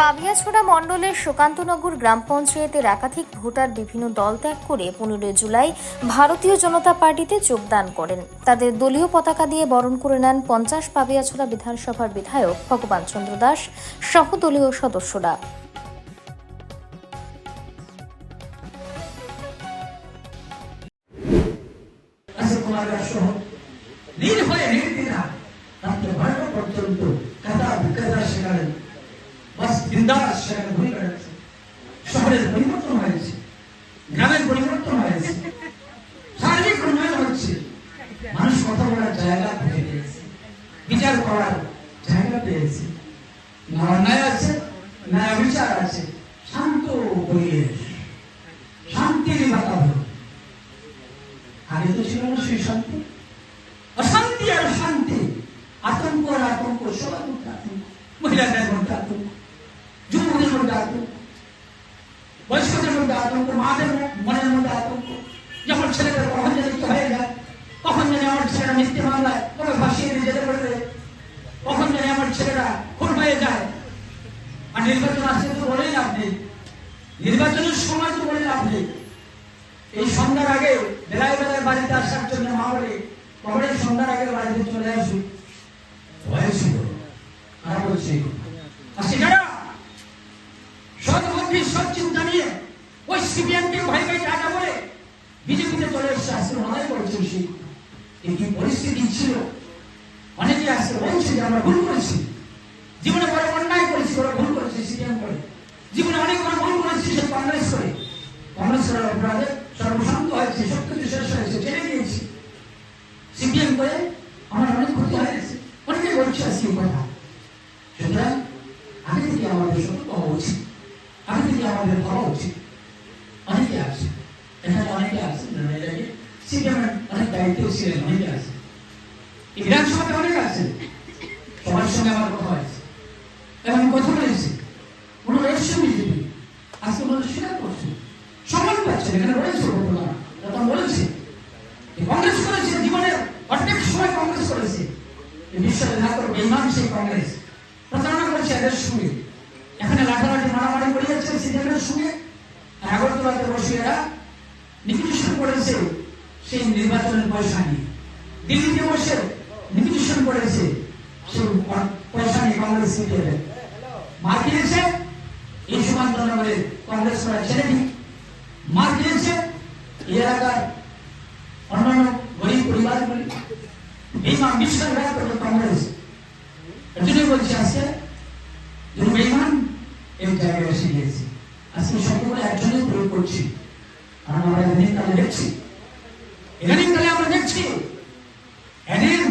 পাবিয়াছড়া মণ্ডলের সুকান্তনগর গ্রাম পঞ্চায়েতের একাধিক ভোটার বিভিন্ন দল ত্যাগ করে পনেরোই জুলাই ভারতীয় জনতা পার্টিতে যোগদান করেন। তাদের দলীয় পতাকা দিয়ে বরণ করে নেন পঞ্চাশ পাবিয়াছড়া বিধানসভার বিধায়ক ভগবান চন্দ্র দাস সহ দলীয় সদস্যরা। বিচার করার জায়গা পেয়েছে। না অন্যায় আছে না বিচার আছে, শান্ত পরিবেশ, শান্তির বাতাবরণ। আগে তো ছিল না সেই শান্তি। আর আতঙ্ক সবার মধ্যে আতঙ্ক মহিলাদের মধ্যে আতঙ্ক যুবকদের মধ্যে আতঙ্ক বয়স্কদের মধ্যে আতঙ্ক মাদের মনের মধ্যে আতঙ্ক যখন ছেলেদের কখন যেন হয়ে যায় কখন যেন আমার ছেলেরা মিথ্যে মামলায় কবে ফাঁসিয়ে দিয়ে যেতে পারবে কখন যেন আমার ছেলেরা খুন হয়ে যায় আর নির্বাচন আসলে তো বলেই নেই নির্বাচনের সময় তো বলে লাভ নেই এই সন্ধ্যার আগে বেলায় বেলায় বাড়িতে আসার জন্য মা বলে কবরে সন্ধ্যার আগে বাড়িতে চলে হয়েছিল করছে। অনেকে যে আমরা ভুল করেছি। জীবনে করেছি ভুল জীবনে অনেক বড় ভুল সর্বশান্ত হয়েছে সব কিছু শেষ হয়েছে ছেড়ে দিয়েছি সিপিএম করে আমার অনেক ক্ষতি হয়েছে অনেকে বলছে আজকে এই কথা সুতরাং আগে থেকে আমাদের সতর্ক হওয়া উচিত আগে থেকে আমাদের ভাবা উচিত অনেকে আছে এখানে অনেকে আছে এটাকে অনেক দায়িত্ব ছিলেন অনেকে আছে। বিধানসভাতে অনেক আছে। সবার সঙ্গে আমার কথা হয়েছে। এবং কথা বলেছি। কোনো রহস্য বিজেপি আজকে মানুষ স্বীকার করছে। সম্মান পাচ্ছে এখানে রয়েছে ঘটনা তখন বলেছে। কংগ্রেস করেছে জীবনের অর্ধেক সময় কংগ্রেস করেছে। এই না করে বেইমান সেই কংগ্রেস। প্রচারণা করেছে এদের সঙ্গে। এখানে লাঠালাঠি, মারামারি করে যাচ্ছে সিপিএমের সঙ্গে বসে এরা নিপিটিশন করেছে। সেই নির্বাচনের পয়সা নিয়ে। দিল্লিতে বসে নিপিটিশন করেছে সেই পয়সা নিয়ে কংগ্রেস সিপিএমের মার কিনেছে এই সমান্তরালে কংগ্রেস করা ছেলেটি মার খেয়েছে এই এলাকার অন্যান্য গরিব পরিবারগুলি, এই মা বিশ্বাসঘাত করবে কংগ্রেস এর জন্যই বলছি আজকে যদি বেইমান এই জায়গায় এসে গিয়েছি। আজকে শব্দগুলো একজনই প্রয়োগ করছি। আর আমরা কালে দেখছি। এদিন কালে আমরা দেখছি, এদের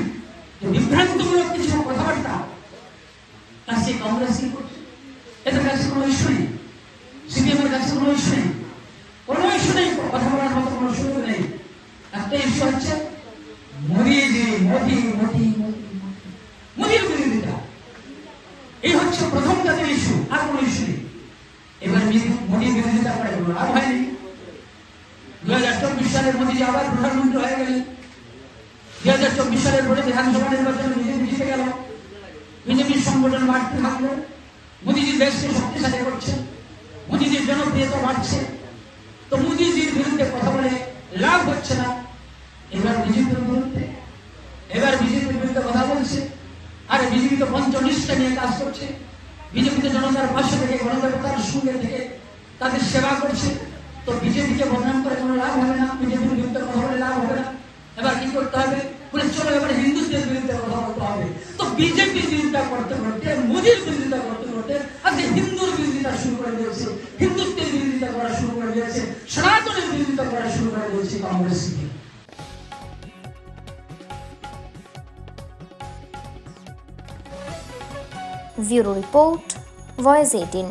বিভ্রান্তমূলক কিছু কথাবার্তা, তা সেই কংগ্রেস কি করছে? এদের কাছে কোনো ইস্যু নেই। সিপিএমের কাছে কোনো ইস্যু নেই। কোনো ইস্যু নেই। কথা বলার মতো কোনো সুযোগ নেই। একটা ইস্যু হচ্ছে মোদিজি মোদি মোদি মোদি মোদির বিরোধিতা এই হচ্ছে প্রথম জাতীয় ইস্যু আর কোনো ইস্যু নেই। এবার মোদি- মোদির বিরোধিতা করে কোনো হয়নি। সালের মোদিজি আবার প্রধানমন্ত্রী হয়ে গেলেন দু হাজার চব্বিশ সালের পরে বিধানসভা নির্বাচনে বিজেপি জিতে গেল। বিজেপির সংগঠন বাড়তে থাকল। মোদিজি দেশকে শক্তিশালী করছে। মোদিজির জনপ্রিয়তা বাড়ছে। তো মোদিজির বিরুদ্ধে কথা বলে লাভ হচ্ছে না। এবার বিজেপির বিরুদ্ধে। এবার বিজেপির বিরুদ্ধে কথা বলছে। আর বিজেপি তো পঞ্চনিষ্ঠা নিয়ে কাজ করছে। বিজেপি তো জনতার পাশে থেকে গণদেবতার সঙ্গে থেকে তাদের সেবা করছে। তো বিজেপিকে বদনাম করে কোনো লাভ হবে না বিজেপির বিরুদ্ধে কথা বলে লাভ হবে না। এবার কি করতে হবে? বলে চলো এবার হিন্দুদের বিরুদ্ধে কথা বলতে হবে। তো বিজেপির বিরুদ্ধে করতে করতে, মোদির বিরোধিতা করতে করতে আজকে হিন্দুর বিরোধিতা শুরু করে দিয়েছে, হিন্দুত্বের বিরোধিতা করা শুরু করে দিয়েছে, সনাতনের বিরোধিতা করা শুরু করে দিয়েছে Congress. Bureau report voice eighteen